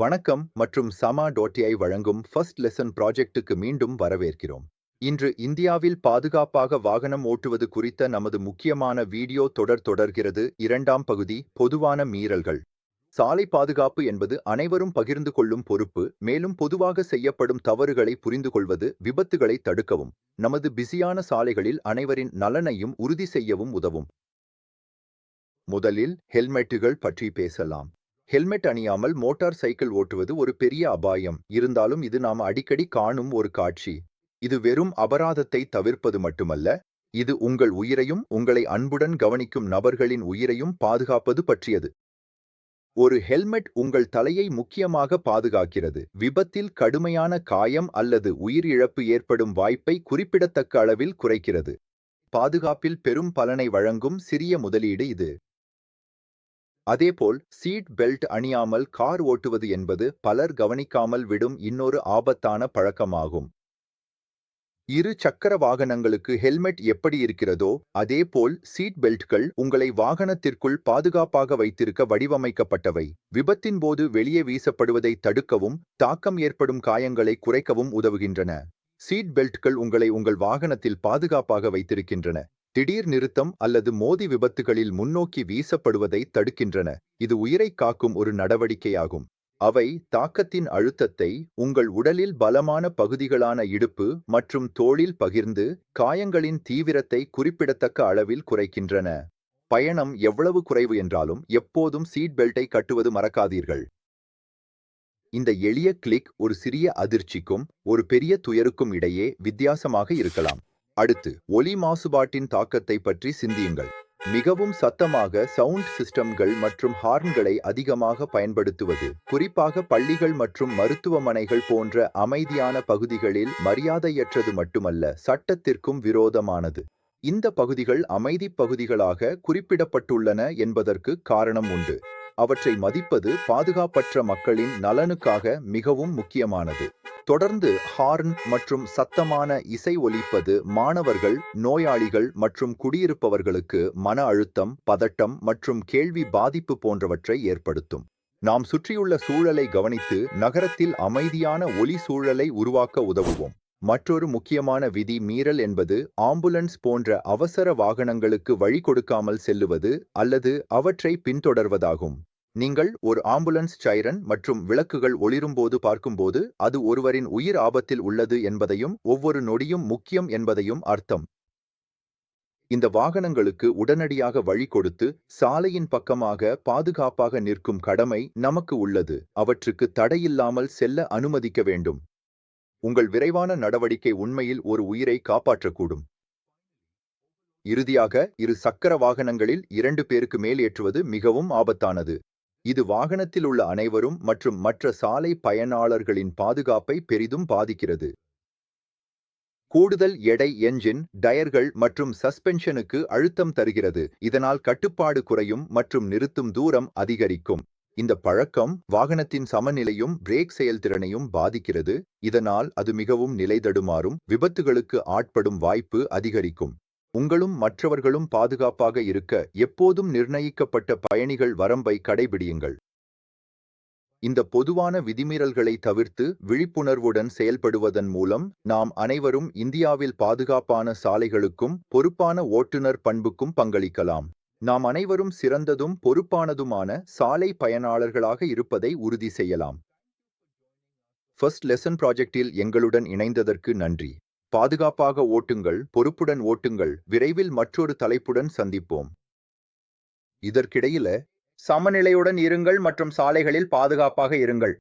வணக்கம் மற்றும் சமா டோட்டியை வழங்கும் ஃபர்ஸ்ட் லெசன் ப்ராஜெக்டுக்கு மீண்டும் வரவேற்கிறோம். இன்று இந்தியாவில் பாதுகாப்பாக வாகனம் ஓட்டுவது குறித்த நமது முக்கியமான வீடியோ தொடர் தொடர்கிறது. இரண்டாம் பகுதி பொதுவான மீறல்கள். சாலை பாதுகாப்பு என்பது அனைவரும் பகிர்ந்து கொள்ளும் பொறுப்பு மேலும் பொதுவாக செய்யப்படும் தவறுகளை புரிந்து கொள்வது விபத்துகளை தடுக்கவும் நமது பிஸியான சாலைகளில் அனைவரின் நலனையும் உறுதி செய்யவும் உதவும். முதலில் ஹெல்மெட்டுகள் பற்றி பேசலாம். ஹெல்மெட் அணியாமல் மோட்டார் சைக்கிள் ஓட்டுவது ஒரு பெரிய அபாயம். இருந்தாலும் இது நாம் அடிக்கடி காணும் ஒரு காட்சி. இது வெறும் அபராதத்தை தவிர்ப்பது மட்டுமல்ல இது உங்கள் உயிரையும் உங்களை அன்புடன் கவனிக்கும் நபர்களின் உயிரையும் பாதுகாப்பது பற்றியது. ஒரு ஹெல்மெட் உங்கள் தலையை முக்கியமாக பாதுகாக்கிறது. விபத்தில் கடுமையான காயம் அல்லது உயிரிழப்பு ஏற்படும் வாய்ப்பை குறிப்பிடத்தக்க அளவில் குறைக்கிறது. பாதுகாப்பில் பெரும் பலனை வழங்கும் சிறிய முதலீடு இது. அதேபோல் சீட் பெல்ட் அணியாமல் கார் ஓட்டுவது என்பது பலர் கவனிக்காமல் விடும் இன்னொரு ஆபத்தான பழக்கமாகும். இரு சக்கர வாகனங்களுக்கு ஹெல்மெட் எப்படி இருக்கிறதோ அதேபோல் சீட் பெல்ட்கள் உங்களை வாகனத்திற்குள் பாதுகாப்பாக வைத்திருக்க வடிவமைக்கப்பட்டவை. விபத்தின் போது வெளியே வீசப்படுவதை தடுக்கவும் தாக்கம் ஏற்படும் காயங்களை குறைக்கவும் உதவுகின்றன. சீட் பெல்ட்கள் உங்களை உங்கள் வாகனத்தில் பாதுகாப்பாக வைத்திருக்கின்றன. திடீர் நிறுத்தம் அல்லது மோதி விபத்துகளில் முன்னோக்கி வீசப்படுவதை தடுக்கின்றன. இது உயிரை காக்கும் ஒரு நடவடிக்கையாகும். அவை தாக்கத்தின் அழுத்தத்தை உங்கள் உடலில் பலமான பகுதிகளான இடுப்பு மற்றும் தோளில் பகிர்ந்து காயங்களின் தீவிரத்தை குறிப்பிடத்தக்க அளவில் குறைக்கின்றன. பயணம் எவ்வளவு குறைவு என்றாலும் எப்போதும் சீட் பெல்ட்டை கட்டுவது மறக்காதீர்கள். இந்த எளிய கிளிக் ஒரு சிறிய அதிர்ச்சிக்கும் ஒரு பெரிய துயருக்கும் இடையே வித்தியாசமாக இருக்கலாம். அடுத்து ஒலி மாசுபாட்டின் தாக்கத்தை பற்றி சிந்தியுங்கள். மிகவும் சத்தமாக சவுண்ட் சிஸ்டம்கள் மற்றும் ஹார்ன்களை அதிகமாக பயன்படுத்துவது குறிப்பாக பள்ளிகள் மற்றும் மருத்துவமனைகள் போன்ற அமைதியான பகுதிகளில் மரியாதையற்றது மட்டுமல்ல சட்டத்திற்கும் விரோதமானது. இந்த பகுதிகள் அமைதி பகுதிகளாக குறிப்பிடப்பட்டுள்ளன என்பதற்கு காரணம் உண்டு. அவற்றை மதிப்பது பாதுகாப்பற்ற மக்களின் நலனுக்காக மிகவும் முக்கியமானது. தொடர்ந்து ஹார்ன் மற்றும் சத்தமான இசை ஒலிப்பது மாணவர்கள் நோயாளிகள் மற்றும் குடியிருப்பவர்களுக்கு மன அழுத்தம் பதட்டம் மற்றும் கேள்வி பாதிப்பு போன்றவற்றை ஏற்படுத்தும். நாம் சுற்றியுள்ள சூழலை கவனித்து நகரத்தில் அமைதியான ஒலி சூழலை உருவாக்க உதவுவோம். மற்றொரு முக்கியமான விதி மீறல் என்பது ஆம்புலன்ஸ் போன்ற அவசர வாகனங்களுக்கு வழி கொடுக்காமல் செல்லுவது அல்லது அவற்றை பின்தொடர்வதாகும். நீங்கள் ஒரு ஆம்புலன்ஸ் சைரன் மற்றும் விளக்குகள் ஒளிரும்போது பார்க்கும்போது அது ஒருவரின் உயிர் ஆபத்தில் உள்ளது என்பதையும் ஒவ்வொரு நொடியும் முக்கியம் என்பதையும் அர்த்தம். இந்த வாகனங்களுக்கு உடனடியாக வழி கொடுத்து சாலையின் பக்கமாக பாதுகாப்பாக நிற்கும் கடமை நமக்கு உள்ளது. அவற்றுக்கு தடையில்லாமல் செல்ல அனுமதிக்க வேண்டும். உங்கள் விரைவான நடவடிக்கை உண்மையில் ஒரு உயிரை காப்பாற்றக்கூடும். இறுதியாக இரு சக்கர வாகனங்களில் இரண்டு பேருக்கு மேல் ஏற்றுவது மிகவும் ஆபத்தானது. இது வாகனத்தில் உள்ள அனைவரும் மற்றும் மற்ற சாலை பயனாளர்களின் பாதுகாப்பை பெரிதும் பாதிக்கிறது. கூடுதல் எடை என்ஜின் டயர்கள் மற்றும் சஸ்பென்ஷனுக்கு அழுத்தம் தருகிறது. இதனால் கட்டுப்பாடு குறையும் மற்றும் நிறுத்தும் தூரம் அதிகரிக்கும். இந்த பழக்கம் வாகனத்தின் சமநிலையும் பிரேக் செயல்திறனையும் பாதிக்கிறது. இதனால் அது மிகவும் நிலைதடுமாறும் விபத்துகளுக்கு ஆட்படும் வாய்ப்பு அதிகரிக்கும். உங்களும் மற்றவர்களும் பாதுகாப்பாக இருக்க எப்போதும் நிர்ணயிக்கப்பட்ட பயணிகள் வரம்பை கடைபிடியுங்கள். இந்த பொதுவான விதிமீறல்களை தவிர்த்து விழிப்புணர்வுடன் செயல்படுவதன் மூலம் நாம் அனைவரும் இந்தியாவில் பாதுகாப்பான சாலைகளுக்கும் பொறுப்பான ஓட்டுநர் பண்புக்கும் பங்களிக்கலாம். நாம் அனைவரும் சிறந்ததும் பொறுப்பானதுமான சாலை பயனாளர்களாக இருப்பதை உறுதி செய்யலாம். ஃபர்ஸ்ட் லெசன் ப்ராஜெக்டில் எங்களுடன் இணைந்ததற்கு நன்றி. பாதுகாப்பாக ஓட்டுங்கள் பொறுப்புடன் ஓட்டுங்கள் விரைவில் மற்றொரு தலைப்புடன் சந்திப்போம். இதற்கிடையில சமநிலையுடன் இருங்கள் மற்றும் சாலைகளில் பாதுகாப்பாக இருங்கள்.